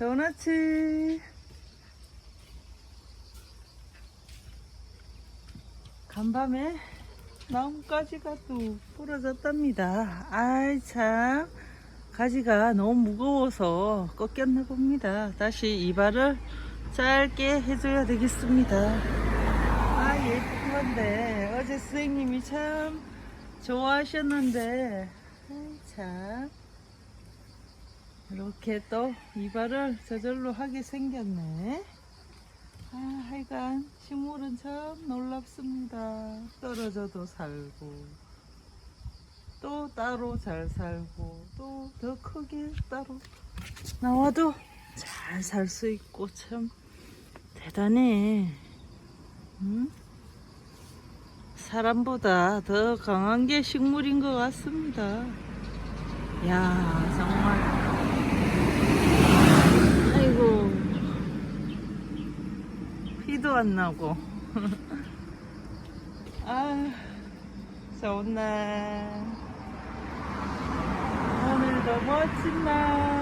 좋은 아침. 간밤에 나뭇가지가 또 부러졌답니다. 아이 참 가지가 너무 무거워서 꺾였나 봅니다. 다시 이발을 짧게 해줘야 되겠습니다. 아 예쁜 건데 어제 선생님이 참 좋아하셨는데 아이 참 이렇게 또 이발을 저절로 하게 생겼네. 아, 하여간 식물은 참 놀랍습니다. 떨어져도 살고, 또 따로 잘 살고, 또 더 크게 따로 나와도 잘 살 수 있고, 참 대단해. 응? 사람보다 더 강한 게 식물인 것 같습니다. 야, 정말. 아이고. 피도 안 나고. 아, 좋은 날. 오늘도 멋진 날.